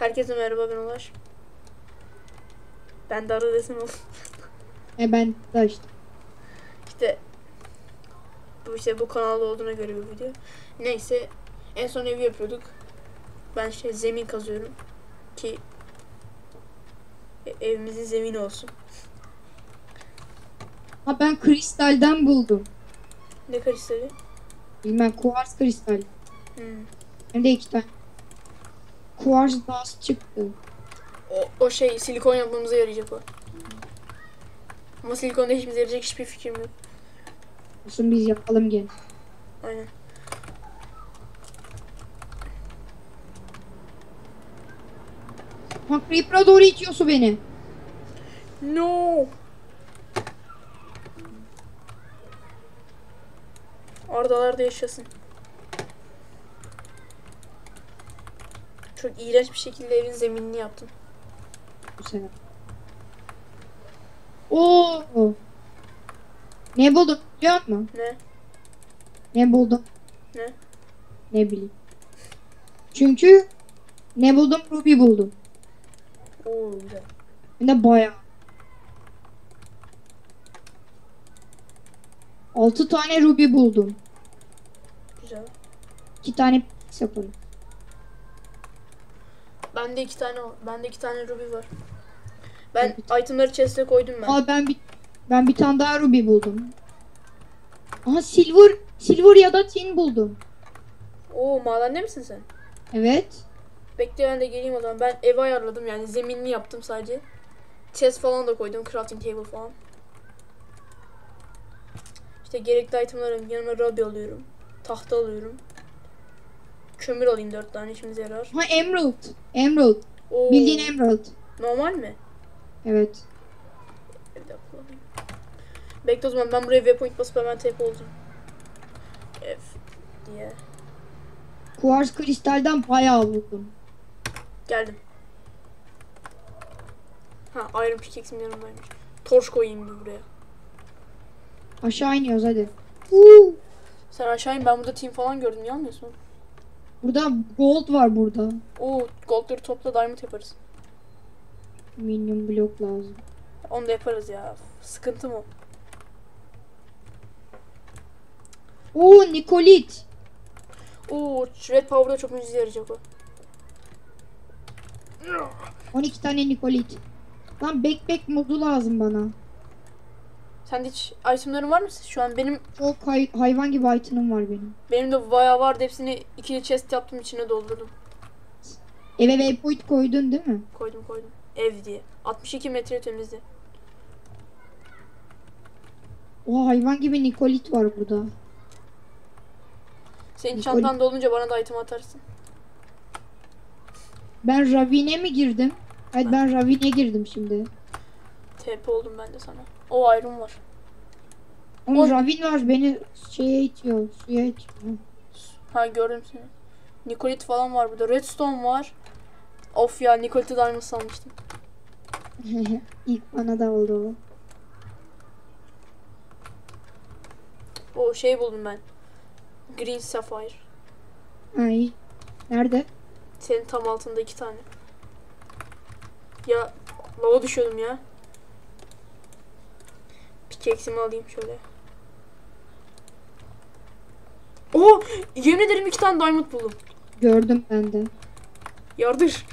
Herkese merhaba ben Ulaş. Ben arada desin oğlum. E ben de işte. İşte bu işte bu kanalda olduğuna göre bir video. Neyse en son evi yapıyorduk. Ben şey zemin kazıyorum ki e- evimizin zemini olsun. Ha ben kristalden buldum. Ne kristali? Bilmem kuvars kristal. Hmm. Hem de iki tane. Kuvars bas çıktı. O, o şey silikon yapmamıza yarayacak o. Ama silikon ne işimize yarayacak hiçbir fikrim yok. Olsun biz yapalım gene. Aynen. Ha Creeper'a doğru itiyorsun beni. No. Ardalarda yaşasın. Çok iğrenç bir şekilde evin zeminini yaptım. Bu sefer. Oo. Ne buldun biliyor musun? Ne? Ne buldum? Ne? Ne bileyim. Çünkü ne buldum? Ruby buldum. Oo güzel. De bayağı. 6 tane ruby buldum. Güzel. 2 tane yaparım. Bende iki tane bende iki tane ruby var. Ben itemları chest'e koydum ben. Aa ben bir ben bir tane daha ruby buldum. Aha silver silver ya da tin buldum. Oo madende misin sen? Evet. Bekle ben de geleyim o zaman. Ben evi ayarladım yani zeminini yaptım sadece. Chest falan da koydum. Crafting table falan. İşte gerekli itemları yanıma ruby alıyorum. Tahta alıyorum. Kömür alayım dört tane işimize yarar. Ha emerald. Emerald. Oo, Bildiğin emerald. Normal mi? Evet. Bekle o zaman ben buraya waypoint basıp hemen TP olacağım. F diye. Kuvars kristalden bayağı buldum. Geldim. Ha Iron Pickaxe'im yanımdaymış. Torç koyayım bir buraya. Aşağı iniyoruz hadi. Huu. Sen aşağı in ben burada team falan gördüm yanmıyorsun. Burada gold var burada. Oo goldları topla diamond yaparız. Minimum blok lazım. Onu da yaparız ya. Sıkıntı mı? Oo Nikolit. Oo Red Power'da çok müziğe yarayacak o. 12 tane Nikolit. Lan backpack modu lazım bana. Sende hiç itemlerin var mı? Şu an benim Çok hay- hayvan gibi item'ım var benim. benim de bayağı vardı. Hepsini ikili chest yaptım içine doldurdum. Eve waypoint koydun değil mi? Koydum koydum. Ev diye. 62 metre temizdi. O hayvan gibi Nikolit var burada. Senin Nikol- çantan dolunca bana da item atarsın. Ben Ravine mi girdim? Evet ben Ravine girdim şimdi. TP oldum ben de sana. O iron var. Ama O- Ravin var beni şeye itiyor, suya itiyor. Ha gördüm seni. Nikolit falan var burada. Redstone var. Of ya Nikolit'i diamond sanmıştım. İlk bana da oldu o. O şey buldum ben. Green Sapphire. Ay. Nerede? Senin tam altında iki tane. Ya lava düşüyordum ya. Pickaxe'imi alayım şöyle. Oo, yemin ederim iki tane diamond buldum. Gördüm ben de. Yardır.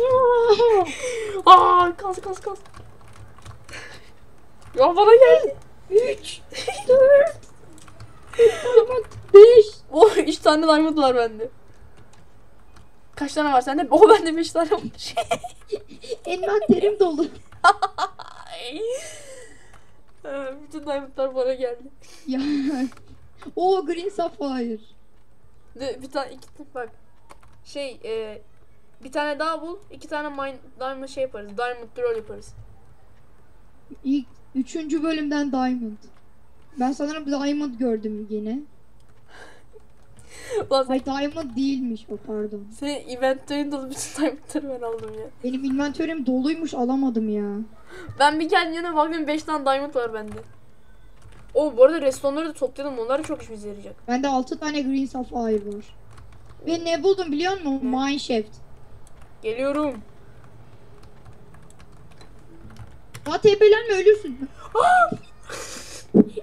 Aa, kaz kaz kaz. Ya bana geldi. 3 4 5 O üç tane diamond var bende. Kaç tane var sende? O bende beş tane var. Envanterim dolu. Ee, Bütün diamondlar bana geldi. ya. O Green Sapphire. De, bir tane iki bak. Şey e, bir tane daha bul. iki tane mine, diamond şey yaparız. Diamond roll yaparız. İlk 3. bölümden Diamond. Ben sanırım Diamond gördüm yine. Ay Diamond değilmiş o pardon. senin inventory'in dolu bütün diamondları ben aldım ya. Benim inventörüm doluymuş alamadım ya. Ben bir yana baktım 5 tane diamond var bende. O bu arada restonları da topladım. Onlar da çok işimize yarayacak. Bende 6 tane Green Sapphire var. Ve ne buldum biliyor musun? Ne? Mineshaft. Geliyorum. Aa tepelenme ölürsün.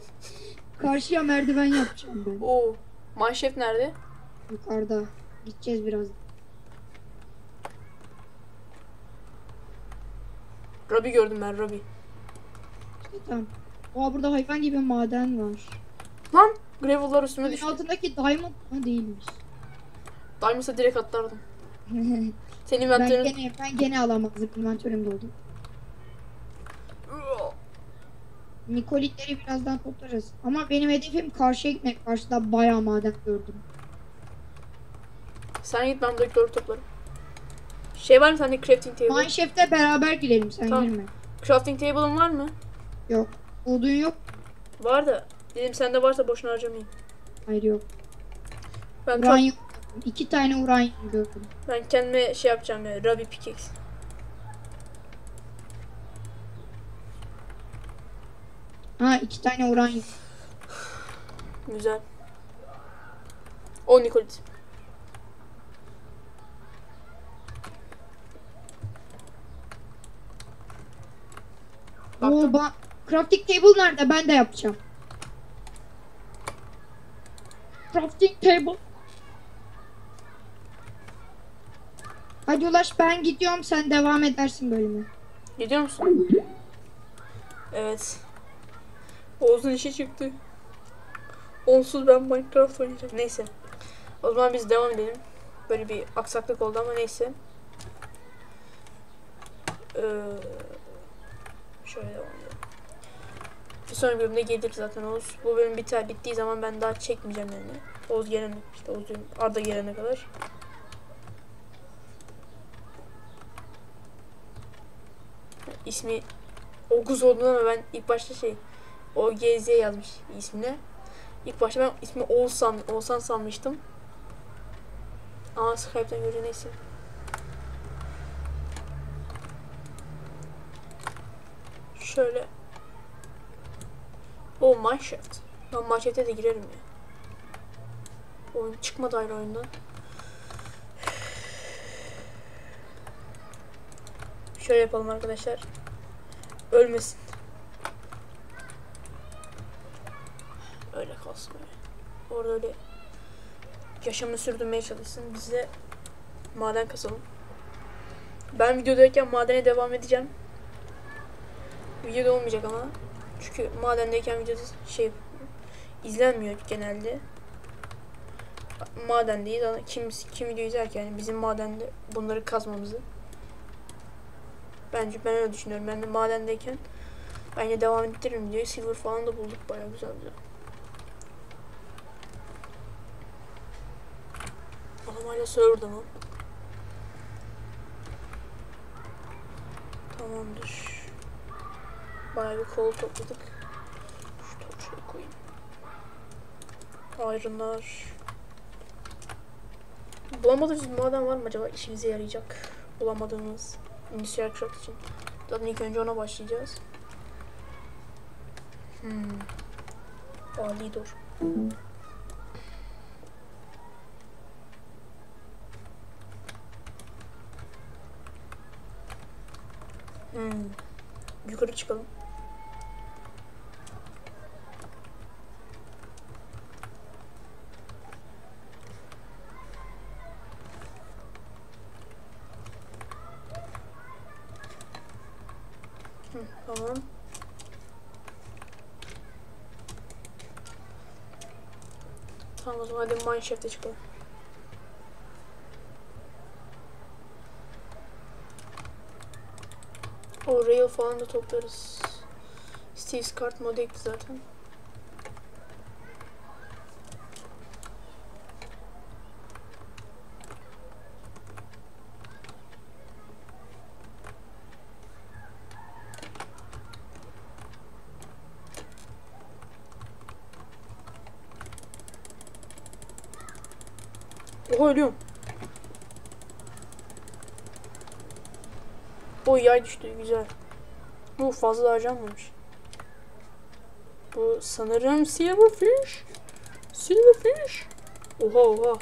Karşıya merdiven yapacağım ben. Oo. Manşef nerede? Yukarıda. Gideceğiz biraz. Robbie gördüm ben. İşte tamam. Aa burada hayvan gibi maden var. Lan gravel'lar üstüme düştü. altındaki diamond mı değilmiş. Diamond'a direkt atlardım. Senin ben inventörün... gene ben gene alamazdım. Inventörüm doldu. Nikolitleri birazdan toplarız. Ama benim hedefim karşıya gitmek. Karşıda bayağı maden gördüm. Sen git ben buradaki doğru toplarım. Şey var mı sende crafting table? Mineshaft'e beraber girelim sen Tamam. girme. Crafting table'ın var mı? Yok. Odun yok. Var da. Dedim sende varsa boşuna harcamayayım. Hayır yok. Ben, ka- Uranyum. İki tane uranyum gördüm. ben kendime şey yapacağım ya. Robbie pickaxe. Ha iki tane uranyum. Güzel. 10 Nikolit. Oo, ba- crafting table nerede? Ben de yapacağım. Crafting table. Hadi Ulaş ben gidiyorum sen devam edersin bölümü. Gidiyor musun? Evet. Oğuz'un işi çıktı. Onsuz ben Minecraft oynayacağım. Neyse. O zaman biz devam edelim. Böyle bir aksaklık oldu ama neyse. Ee, şöyle devam. Bir sonraki bölümde gelir zaten Oğuz. Bu bölüm biter bittiği zaman ben daha çekmeyeceğim yani. Oğuz gelene işte Oğuz Arda gelene kadar. İsmi Oguz olduğunu ama ben ilk başta şey o GZ yazmış ismine. İlk başta ben ismi Oğuzhan, Oğuzhan sanmıştım. Ama Skype'den görünce neyse. Şöyle. O Mineshaft. Ben Mineshaft'e de girerim ya. Oyun çıkmadı ayrı oyundan. Şöyle yapalım arkadaşlar. Ölmesin. Öyle kalsın öyle. Orada öyle yaşamını sürdürmeye çalışsın. Biz de maden kasalım. Ben videodayken madene devam edeceğim. Videoda olmayacak ama. Çünkü madendeyken videoda şey izlenmiyor genelde. Madendeyiz ama kim, kim video izlerken yani bizim madende bunları kazmamızı Bence ben öyle düşünüyorum. Ben de madendeyken bence devam ettiririm diye silver falan da bulduk bayağı güzel güzel. Adam hala serverda mı? Tamamdır. Bayağı bir kol topladık. Şu şöyle koyayım. Ayrınlar. Bulamadığımız maden var mı acaba işimize yarayacak? Bulamadığımız. Endüstriyel craft için. Zaten ilk önce ona başlayacağız. Hmm. Alidor. Hmm. Yukarı çıkalım. Tamam o zaman hadi Mineshaft'e çıkalım. O rail falan da toplarız. Steve's kart modu ekli zaten. Oha ölüyorum. O yay düştü güzel. Bu fazla harcanmamış. Bu sanırım silverfish. Silverfish. Oha oha.